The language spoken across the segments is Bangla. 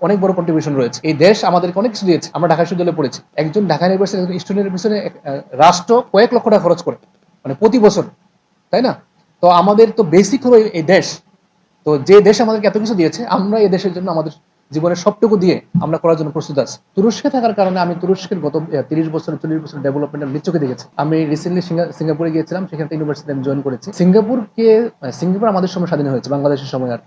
অনেক বড় কন্ট্রিবিউশন রয়েছে। এই দেশ আমাদেরকে অনেক কিছু দিয়েছে। আমরা ঢাকা বিশ্ববিদ্যালয়ে পড়েছি। একজন ঢাকা ইউনিভার্সিটির স্টুডেন্টের পিছনে রাষ্ট্র কয়েক লক্ষ টাকা খরচ করে। মানে প্রতি বছর, তাই না? তো আমাদের তো বেসিক হলো এই- দেশ। তো যে দেশ আমাদেরকে এত কিছু দিয়েছে, আমরা এই দেশের জন্য আমাদের জীবনের সবটুকু দিয়ে আমরা করার জন্য প্রস্তুত আছি। তুরস্কে থাকার কারণে আমি তুরস্কের গত তিরিশ বছর, চল্লিশ বছর ডেভেলপমেন্ট আমি দেখেছি। আমি রিসেন্টলি সিঙ্গাপুরে গিয়েছিলাম, সেখানে ইউনিভার্সিটি আমি জয়েন করেছি। সিঙ্গাপুরকে সিঙ্গাপুর আমাদের সময় স্বাধীন হয়েছে, বাংলাদেশের সময় আর।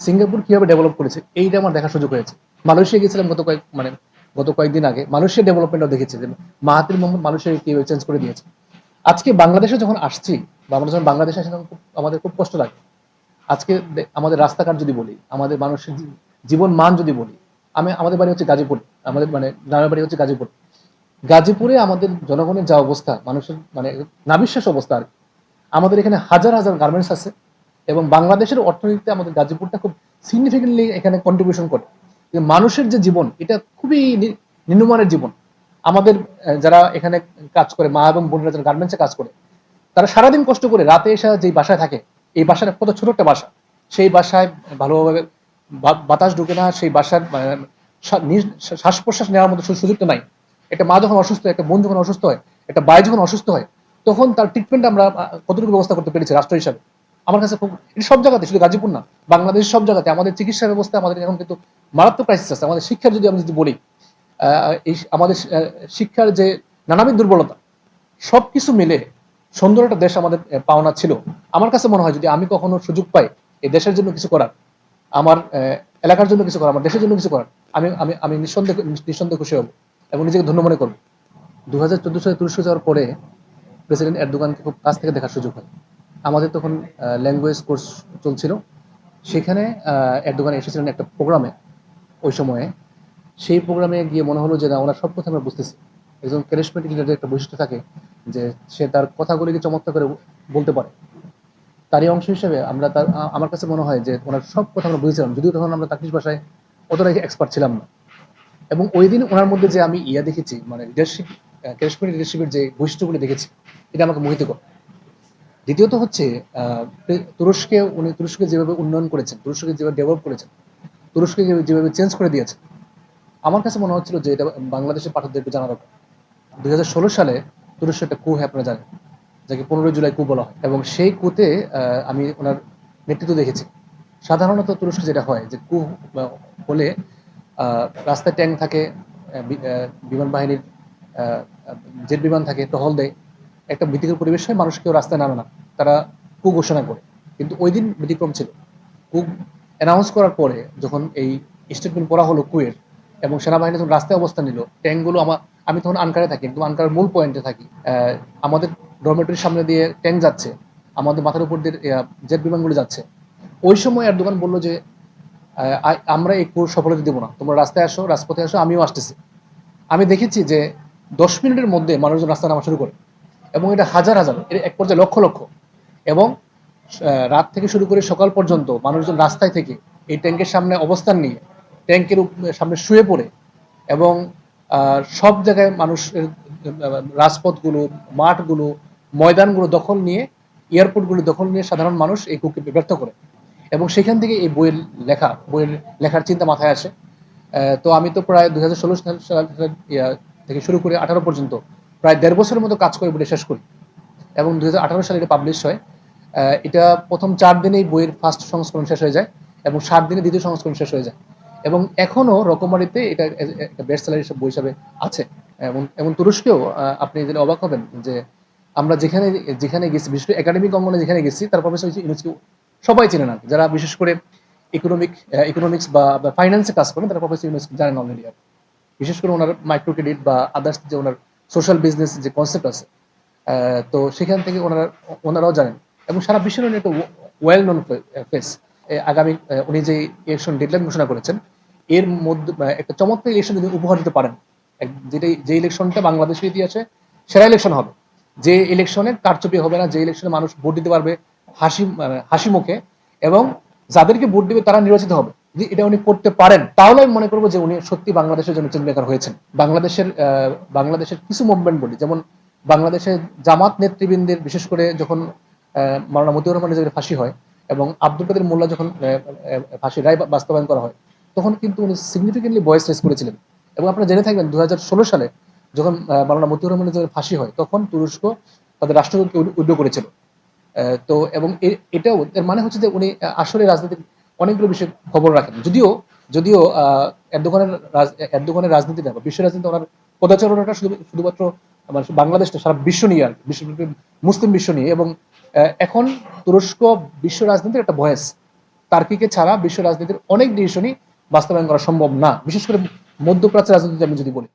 সিঙ্গাপুর কীভাবে ডেভেলপ করেছে, এইটা আমার দেখার সুযোগ হয়েছে। মালয়েশিয়া গেছিলাম গত কয়েক মানে গত কয়েকদিন আগে। মানুষের ডেভেলপমেন্টও দেখেছি যে মাহাতির মোহাম্মদ মানুষের কীভাবে চেঞ্জ করে দিয়েছে। আজকে বাংলাদেশে যখন আসছি, বা আমরা যখন বাংলাদেশে আসি, তখন খুব- আমাদের খুব কষ্ট লাগে। আজকে আমাদের রাস্তাঘাট যদি বলি, আমাদের মানুষের জীবন মান যদি বলি, আমি, আমাদের বাড়ি হচ্ছে গাজীপুর, আমাদের মানে গ্রামের বাড়ি হচ্ছে গাজীপুর। গাজীপুরে আমাদের জনগণের যা অবস্থা, মানুষের মানে নাবিশ্বাস অবস্থা আর আমাদের এখানে হাজার হাজার গার্মেন্টস আছে। এবং বাংলাদেশের অর্থনীতিতে আমাদের গাজীপুরটা খুব সিগনিফিকেন্টলি এখানে কন্ট্রিবিউশন করে। মানুষের যে জীবন, এটা খুবই নিম্নমানের জীবন। আমাদের যারা এখানে কাজ করে, মা এবং বোনেরা যারা গার্মেন্টসে কাজ করে, তারা সারাদিন কষ্ট করে রাতে এসে যে বাসায় থাকে, এই বাসাটা কত ছোট একটা বাসা। সেই বাসায় ভালোভাবে বাতাস ঢুকে না, সেই বাসার শ্বাস প্রশ্বাস নেওয়ার মতো সুযোগ তো নাই। একটা মা যখন অসুস্থ হয় একটা বোন যখন অসুস্থ হয়, একটা ভাই যখন অসুস্থ হয়, তখন তার ট্রিটমেন্ট আমরা কতটুকু ব্যবস্থা করতে পেরেছি রাষ্ট্র হিসাবে। আমার কাছে খুব এটা সব জায়গাতে, শুধু গাজীপুর না, বাংলাদেশ সব জায়গাতে, আমাদের চিকিৎসা ব্যবস্থা আমাদের এখন কিন্তু মারাত্মক ক্রাইসিস আছে। আমাদের শিক্ষার যদি আমি যদি বলি এই আমাদের শিক্ষার যে নানাবিধ দুর্বলতা, সবকিছু মিলে সুন্দর একটা দেশ আমাদের পাওনা ছিল। আমার কাছে মনে হয় যদি আমি কখনো সুযোগ পাই এই দেশের জন্য কিছু করার, আমার এলাকার জন্য কিছু করার, আমার দেশের জন্য কিছু করার, আমি আমি আমি নিঃসন্দেহ, নিঃসন্দেহে খুশি হব এবং নিজেকে ধন্য মনে করব। দু হাজার চোদ্দ সালে তুরস্ক যাওয়ার পরে প্রেসিডেন্ট এরদোগানকে খুব কাছ থেকে দেখার সুযোগ হয়। আমাদের তখন ল্যাঙ্গুয়েজ কোর্স চলছিল। সেখানে এরদোগান এসেছিলেন একটা প্রোগ্রামে ওই সময়ে সেই প্রোগ্রামে গিয়ে মনে হলো যে, না, ওনার সব কথা আমরা বুঝতেছি। একজন ক্যারিসমেটিক লিডারের একটা বৈশিষ্ট্য থাকে যে, সে তার কথাগুলিকে চমৎকার করে বলতে পারে। তারই অংশ হিসেবে আমরা তার আমার কাছে মনে হয় যে, ওনার সব কথা আমরা বুঝেছিলাম। যদিও তখন আমরা তাকিশ ভাষায় অতটা এক্সপার্ট ছিলাম না। এবং ওই দিন ওনার মধ্যে যে আমি ইয়া দেখেছি মানে লিডারশিপ ক্যারিসমেটিক লিডারশিপের যে বৈশিষ্ট্যগুলি দেখেছি, এটা আমাকে মোহিত করে। দ্বিতীয়ত হচ্ছে তুরস্কে উনি, তুরস্কে যেভাবে উন্নয়ন করেছেন তুরস্ককে যেভাবে ডেভেলপ করেছেন তুরস্ককে যেভাবে চেঞ্জ করে দিয়েছেন, আমার কাছে মনে হচ্ছিল যে এটা বাংলাদেশের পাঠকদের একটু জানা দরকার। দুই সালে তুরস্ক একটা কু হয় আপনারা জানেন যাকে পনেরোই জুলাই কু বলা হয়, এবং সেই কুতে আমি ওনার নেতৃত্ব দেখেছি। সাধারণত তুরস্কে যেটা হয়, যে কু হলে রাস্তায় ট্যাঙ্ক থাকে বিমান বাহিনীর জেট বিমান থাকে, টহল দেয় একটা ভীতিকর পরিবেশ হয় মানুষ কেউ রাস্তায় নামে না। তারা কু ঘোষণা করে। কিন্তু ওই দিন ব্যতিক্রম ছিল। কু অ্যানাউন্স করার পরে যখন এই স্টেটমেন্ট পড়া হলো কুয়ের এবং সেনাবাহিনী যখন রাস্তায় অবস্থান নিল, ট্যাঙ্কগুলো আমার আমি তখন আনকারে থাকি, একদম আনকারের মূল পয়েন্টে থাকি। আমাদের ডরমেটরির সামনে দিয়ে ট্যাঙ্ক যাচ্ছে, আমাদের মাথার উপর দিয়ে জেট বিমানগুলো যাচ্ছে। ওই সময় আর দোকান বলল যে আমরা এই কোর্স সফলতা দেবো না। তোমরা রাস্তায় আসো, রাজপথে আসো, আমিও আসতেছি। আমি দেখেছি যে দশ মিনিটের মধ্যে মানুষজন রাস্তা নামা শুরু করে। এবং এটা হাজার হাজার, এর এক পর্যায়ে লক্ষ লক্ষ। এবং রাত থেকে শুরু করে সকাল পর্যন্ত মানুষজন রাস্তায় থেকে এই ট্যাঙ্কের সামনে অবস্থান নিয়ে ট্যাঙ্কের সামনে শুয়ে পড়ে এবং সব জায়গায় মানুষের রাজপথগুলো, মাঠগুলো, ময়দানগুলো দখল নিয়ে, এয়ারপোর্টগুলো দখল নিয়ে সাধারণ মানুষ এই কুকে ব্যর্থ করে। এবং সেখান থেকে এই বইয়ের লেখা, বইয়ের লেখার চিন্তা মাথায় আসে। তো আমি তো প্রায় দুই হাজার ষোলো সাল- থেকে শুরু করে আঠারো পর্যন্ত প্রায় দেড় বছরের মতো কাজ করে বলে শেষ করি। এবং দুই হাজার আঠারো সালে এটা পাবলিশ হয়। এটা প্রথম চার দিনেই বইয়ের ফার্স্ট সংস্করণ শেষ হয়ে যায় এবং সাত দিনে দ্বিতীয় সংস্করণ শেষ হয়ে যায়। এবং এখনও রকমারিতে এটা একটা বেস্ট সেলার বই হিসাবে আছে। এবং এবং তুরস্কেও আপনি জেনে অবাক হবেন যে আমরা যেখানে যেখানে গেছি, বিশেষ করে একাডেমিক অঙ্গনে যেখানে গেছি, তার প্রফেসর ইউনেস্কো সবাই চেনে না। যারা বিশেষ করে ইকোনমিক ইকোনমিক্স বা ফাইন্যান্সে কাজ করেন, তারা প্রফেসর ইউনেস্কো জানেন অলরেডি বিশেষ করে ওনার মাইক্রো ক্রেডিট বা আদার্স যে ওনার সোশ্যাল বিজনেস যে কনসেপ্ট আছে তো সেখান থেকে ওনারা, ওনারাও জানেন। এবং সারা বিশ্বের উনি একটা ওয়েল নন ফেস আগামী উনি যে ইলেকশন ডেডলাইন ঘোষণা করেছেন, এর মধ্যে একটা চমৎকার ইলেকশন যদি উপহার দিতে পারেন যেটা যে ইলেকশনটা বাংলাদেশের ইতিহাসে সেরা ইলেকশন হবে। যে ইলেকশনে কারচুপি হবে না, যে ইলেকশনে মানুষ ভোট দিতে পারবে হাসি হাসি মুখে, এবং যাদেরকে ভোট দিবে তারা নির্বাচিত হবে। যদি এটা উনি করতে পারেন তাহলে আমি মনে করব যে উনি সত্যি বাংলাদেশের জন্য চেঞ্জ মেকার হয়েছেন। বাংলাদেশের বাংলাদেশের কিছু মুভমেন্ট বলি যেমন বাংলাদেশের জামাত নেতৃবৃন্দের বিশেষ করে যখন মাওলানা মতিউর রহমানের যে ফাঁসি হয় এবং আব্দুল কাদের মোল্লা যখন আহ, রায় বাস্তবায়ন করা হয় তখন কিন্তু উনি সিগনিফিকেন্টলি ভয়েস রেস করেছিলেন। এবং আপনারা জেনে থাকবেন দু ষোলো সালে যখন মাওলানা মতিউর রহমানের যখন ফাঁসি হয় তখন তুরস্ক তাদের রাষ্ট্রদূতকে উড্ড করেছিল। তো এবং এটাও এর মানে হচ্ছে যে উনি আসলে রাজনীতির অনেকগুলো বিষয়ে খবর রাখেন। যদিও যদিও এরদোগানের এরদোগানের রাজনীতি না বিশ্ব রাজনীতি ওনার পদাচরণটা শুধু শুধুমাত্র মানে বাংলাদেশ না, সারা বিশ্ব নিয়ে আর বিশ্ব মুসলিম বিশ্ব নিয়ে। এবং এখন তুরস্ক বিশ্ব রাজনীতির একটা ভয়েস তার্কিকে ছাড়া বিশ্ব রাজনীতির অনেক ডিসিশনই বাস্তবায়ন করা সম্ভব না। বিশেষ করে মধ্যপ্রাচ্য রাজনীতি আমি যদি বলি।